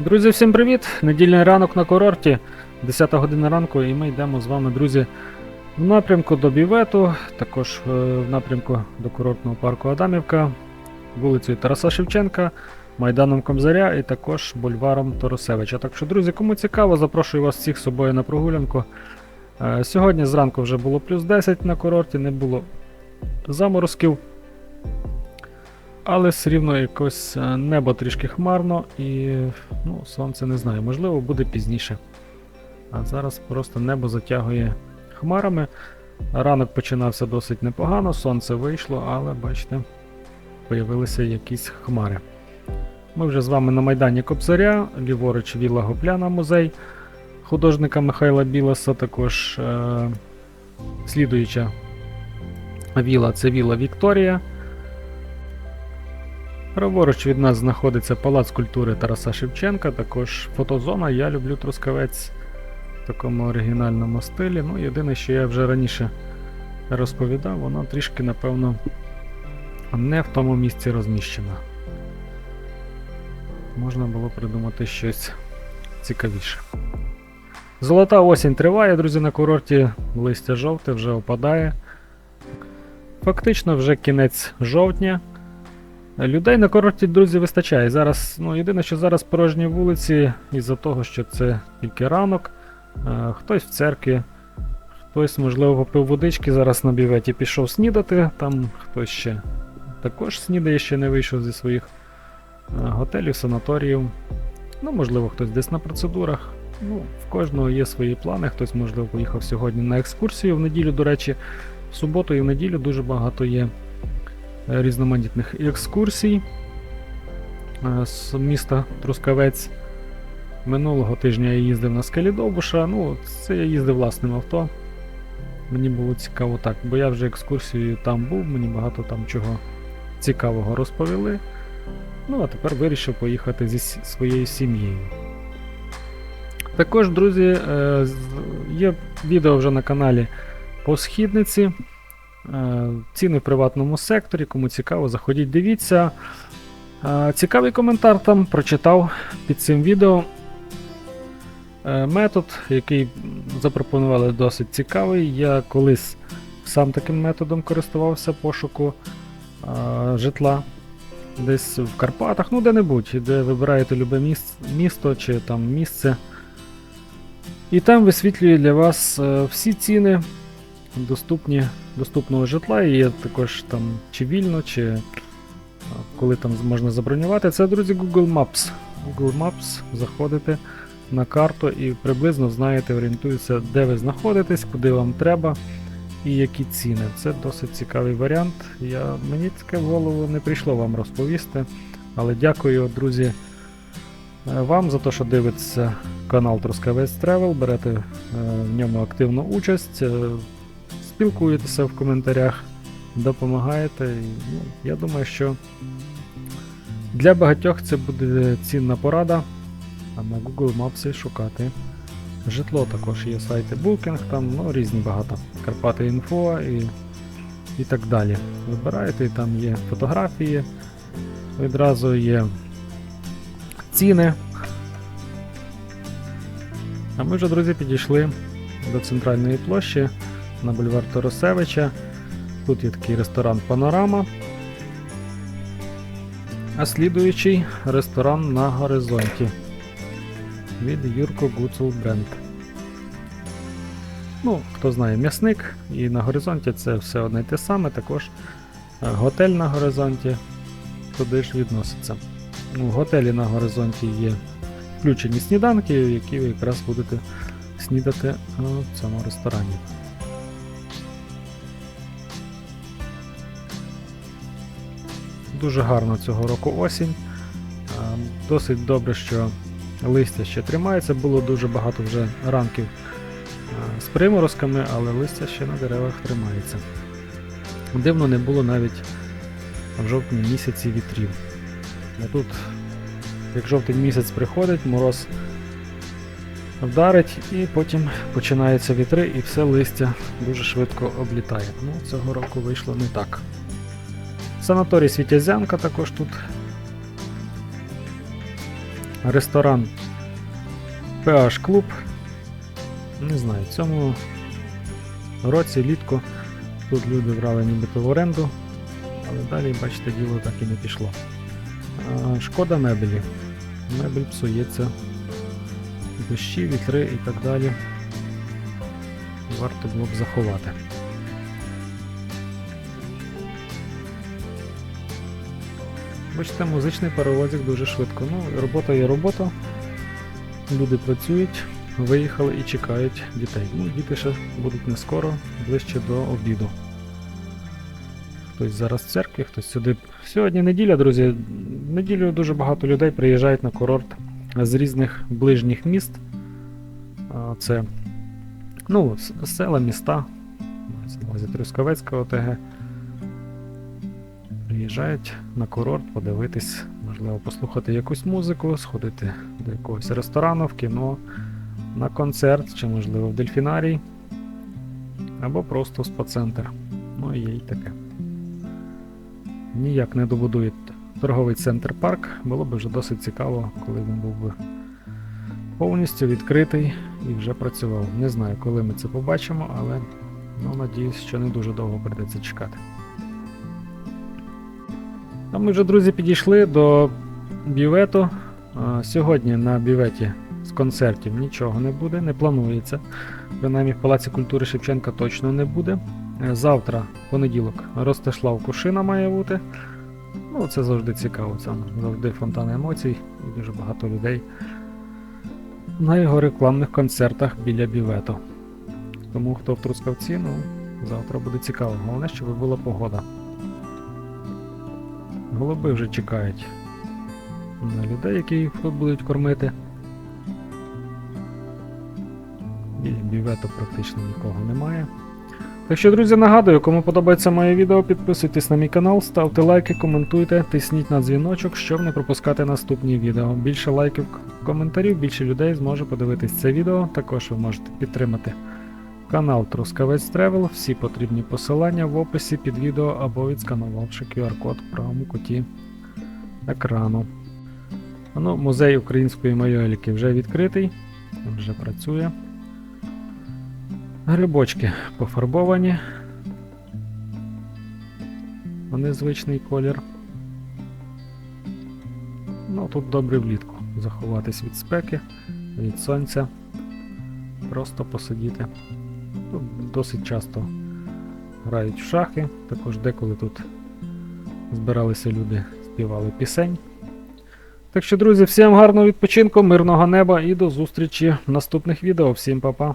Друзі, всім привіт! Недільний ранок на курорті, 10 година ранку, і ми йдемо з вами, друзі, в напрямку до Бівету, також е, в напрямку до курортного парку Адамівка, вулицею Тараса Шевченка, Майданом Комзаря і також бульваром Торосевича. Так що, друзі, кому цікаво, запрошую вас всіх з собою на прогулянку. Е, Сьогодні зранку вже було плюс 10 на курорті, не було заморозків. Але все рівно якось е, небо трішки хмарно і ну, сонце не знаю, можливо, буде пізніше. А зараз просто небо затягує хмарами. Ранок починався досить непогано, сонце вийшло, але бачите, появилися якісь хмари. Ми вже з вами на Майдані Кобзаря, ліворуч Віла Гопляна музей художника Михайла Білоса, також е- слідуюча віла це Віла Вікторія. Праворуч від нас знаходиться Палац культури Тараса Шевченка, також фотозона. Я люблю Трускавець в такому оригінальному стилі. Ну, єдине, що я вже раніше розповідав, воно трішки, напевно, не в тому місці розміщено. Можна було придумати щось цікавіше. Золота осінь триває, друзі, на курорті. Листя жовте вже опадає. Фактично вже кінець жовтня. Людей на курорті, друзі, вистачає. Зараз, ну, єдине, що зараз порожні вулиці, із-за того, що це тільки ранок. Е, хтось в церкві, хтось, можливо, попив водички, зараз на біветі пішов снідати, там хтось ще також снідає, ще не вийшов зі своїх е, готелів, санаторіїв. Ну, можливо, хтось десь на процедурах. Ну, в кожного є свої плани. Хтось, можливо, поїхав сьогодні на екскурсію в неділю, до речі, в суботу і в неділю дуже багато є різноманітних екскурсій е, з міста Трускавець. Минулого тижня я їздив на скелі Довбуша. Ну, це я їздив власним авто. Мені було цікаво так, бо я вже екскурсією там був, мені багато там чого цікавого розповіли. Ну, а тепер вирішив поїхати зі своєю сім'єю. Також, друзі, е, є відео вже на каналі по східниці. Е, Ціни в приватному секторі. Кому цікаво, заходіть, дивіться. Е, Цікавий коментар там прочитав під цим відео. Е, Метод, який запропонували, досить цікавий. Я колись сам таким методом користувався пошуку житла десь в Карпатах, ну де-небудь, де вибираєте любе міс- місто чи там місце. І там висвітлює для вас всі ціни доступні, доступного житла. І є також там чи вільно, чи коли там можна забронювати. Це, друзі, Google Maps. Google Maps заходите на карту і приблизно знаєте, орієнтуєтеся, де ви знаходитесь, куди вам треба і які ціни. Це досить цікавий варіант. Я, мені таке в голову не прийшло вам розповісти. Але дякую, друзі, е, вам за те, що дивитеся канал Трускавець Travel, берете е, в ньому активну участь, е, спілкуєтеся в коментарях, допомагаєте. Ну, я думаю, що для багатьох це буде цінна порада, а на Google Maps шукати. Житло також є сайти Booking, там ну, різні багато. Карпати Інфо і, і так далі. Вибираєте, і там є фотографії, відразу є ціни. А ми вже, друзі, підійшли до центральної площі на бульвар Торосевича. Тут є такий ресторан Панорама. А слідуючий ресторан на горизонті від Юрко Гуцул Бренд. Ну, хто знає, м'ясник і на горизонті це все одне й те саме, також е, готель на горизонті туди ж відноситься. Ну, в готелі на горизонті є включені сніданки, які ви якраз будете снідати е, в цьому ресторані. Дуже гарно цього року осінь. Досить добре, що листя ще тримається. Було дуже багато вже ранків з приморозками, але листя ще на деревах тримається. Дивно не було навіть в жовтні місяці вітрів. А тут, як жовтень місяць приходить, мороз вдарить, і потім починаються вітри, і все листя дуже швидко облітає. Ну, цього року вийшло не так. Санаторій Світязянка також тут ресторан PH Club. Не знаю, в цьому році літку тут люди брали нібито в оренду, але далі, бачите, діло так і не пішло. Шкода мебелі. Мебель псується. Дощі, вітри і так далі. Варто було б заховати. Бачите, музичний паровозик дуже швидко. Ну, робота є робота. Люди працюють, виїхали і чекають дітей. Ну, діти ще будуть не скоро, ближче до обіду. Хтось зараз в церкві, хтось сюди. Сьогодні неділя, друзі. Неділю дуже багато людей приїжджають на курорт з різних ближніх міст. Це ну, села, міста. Трускавецька ОТГ. Приїжджають на курорт подивитись, можливо, послухати якусь музику, сходити до якогось ресторану, в кіно, на концерт, чи, можливо, в дельфінарій, або просто в спа-центр. Ну і є й таке. Ніяк не добудують торговий центр парк. Було б вже досить цікаво, коли він був би повністю відкритий і вже працював. Не знаю, коли ми це побачимо, але ну, надіюсь, що не дуже довго прийдеться чекати. А ми вже, друзі, підійшли до бювету. Сьогодні на бюветі з концертів нічого не буде, не планується. Принаймні в Палаці культури Шевченка точно не буде. Е, Завтра, понеділок, Ростислав Кушина має бути. Ну, це завжди цікаво. Це завжди фонтан емоцій і дуже багато людей на його рекламних концертах біля бювету. Тому хто в Трускавці, ну, завтра буде цікаво. Головне, щоб була погода. Голуби вже чекають на людей, які їх тут будуть кормити. І бювету практично нікого немає. Так що, друзі, нагадую, кому подобається моє відео, підписуйтесь на мій канал, ставте лайки, коментуйте, тисніть на дзвіночок, щоб не пропускати наступні відео. Більше лайків, коментарів, більше людей зможе подивитись це відео. Також ви можете підтримати канал Трускавець Тревел. Всі потрібні посилання в описі під відео або відсканувавши QR-код в правому куті екрану. Ну, музей української майоліки вже відкритий, вже працює. Грибочки пофарбовані. Вони звичний колір. Ну, тут добре влітку заховатись від спеки, від сонця. Просто посидіти. Тут досить часто грають в шахи, також деколи тут збиралися люди, співали пісень. Так що, друзі, всім гарного відпочинку, мирного неба і до зустрічі в наступних відео. Всім па-па!